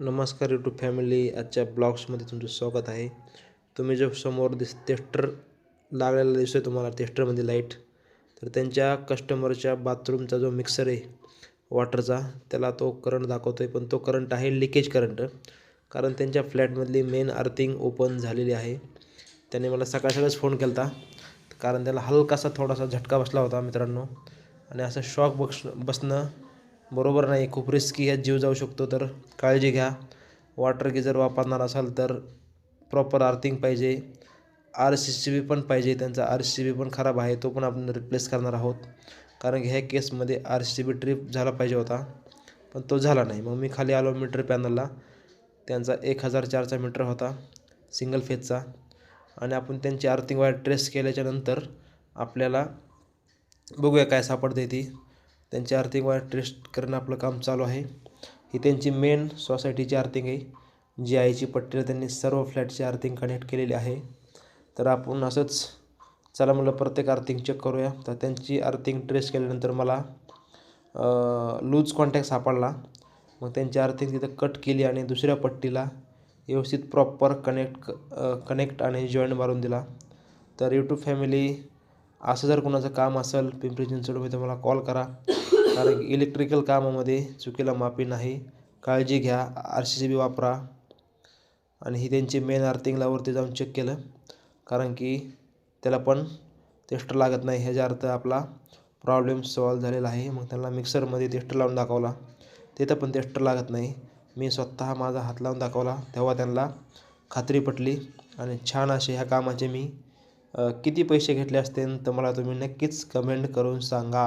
नमस्कार YouTube family आजच्या ब्लॉग्समध्ये तुमचं स्वागत आहे. तुम्ही जो समोर दिस टेस्टर लागलेला दिसतोय तुम्हाला टेस्टरमध्ये लाइट तर त्यांच्या कस्टमरच्या बाथरूमचा जो मिक्सर आहे वॉटरचा त्याला तो करंट दाखवतो आहे पण तो करंट आहे लिकेज करंट कारण त्यांच्या फ्लॅटमधली मेन अर्थिंग ओपन झालेली आहे. त्याने मला सकाळ सकाळच फोन केला होता कारण त्याला हलकासा थोडासा झटका बसला होता मित्रांनो. आणि असं शॉक बस बसणं बरोबर नाही खूप रिस्की ह्यात जीव जाऊ शकतो तर काळजी घ्या. वॉटर गिजर वापरणार असाल तर प्रॉपर आर्थिंग पाहिजे. आर सी सी बी पण पाहिजे त्यांचा. आर सी बी पण खराब आहे तो पण आपण रिप्लेस करणार आहोत. कारण की ह्या केसमध्ये आर सी बी ट्रिप झाला पाहिजे होता पण तो झाला नाही. मग मी खाली आलो मीटर पॅनलला त्यांचा एक हजार चारचा मीटर होता सिंगल फेजचा आणि आपण त्यांची आर्थिंग वायर ट्रेस केल्याच्यानंतर आपल्याला बघूया काय सापडते ती. त्यांची आर्थिक वायर टेस्ट करणं आपलं काम चालू आहे. ही त्यांची मेन सोसायटीची अर्थिंग आहे. जी आयची पट्टीला त्यांनी सर्व फ्लॅटची अर्थिंग कनेक्ट केलेली आहे. तर आपण असंच चला म्हणलं प्रत्येक अर्थिंग चेक करूया. तर त्यांची अर्थिंग ट्रेस केल्यानंतर मला लूज कॉन्टॅक्ट सापडला. मग त्यांची अर्थिंग तिथं कट केली आणि दुसऱ्या पट्टीला व्यवस्थित प्रॉपर कनेक्ट कनेक्ट आणि जॉईंट मारून दिला. तर यूट्यूब फॅमिली असं जर कोणाचं काम असेल पिंपरी चिंचवडमध्ये तर मला कॉल करा. कारण की इलेक्ट्रिकल कामामध्ये चुकीला माफी नाही. काळजी घ्या आर सी सी बी वापरा. आणि ही त्यांची मेन अर्थिंगला वरती जाऊन चेक केलं. कारण की त्याला पण टेस्ट लागत नाही. ह्याच्या अर्थ आपला प्रॉब्लेम सॉल्व झालेला आहे. मग त्यांना मिक्सरमध्ये टेस्ट लावून दाखवला. तिथं पण टेस्ट लागत नाही. मी स्वतः माझा हात लावून दाखवला. तेव्हा त्यांना खात्री पटली. आणि छान असे ह्या कामाचे मी किती पैसे घेतले असतील तर मला तुम्ही नक्कीच कमेंट करून सांगा.